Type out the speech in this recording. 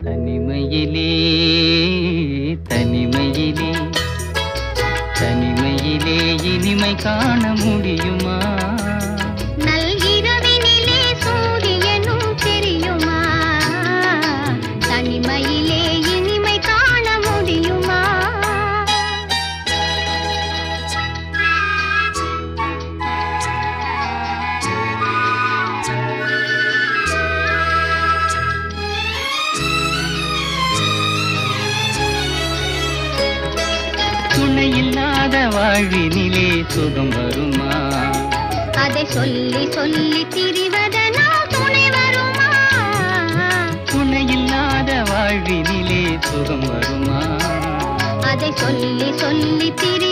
தனிமையிலே தனிமையிலே தனிமையிலே இனிமை காண முடியுமா? துணை இல்லாத வாழ்வினிலே சுகம் வருமா? அதை சொல்லி சொல்லி திரிவதனால் துணை வருமா? துணை இல்லாத வாழ்வினிலே சுகம் வருமா? அதை சொல்லி சொல்லி திரிவதனால்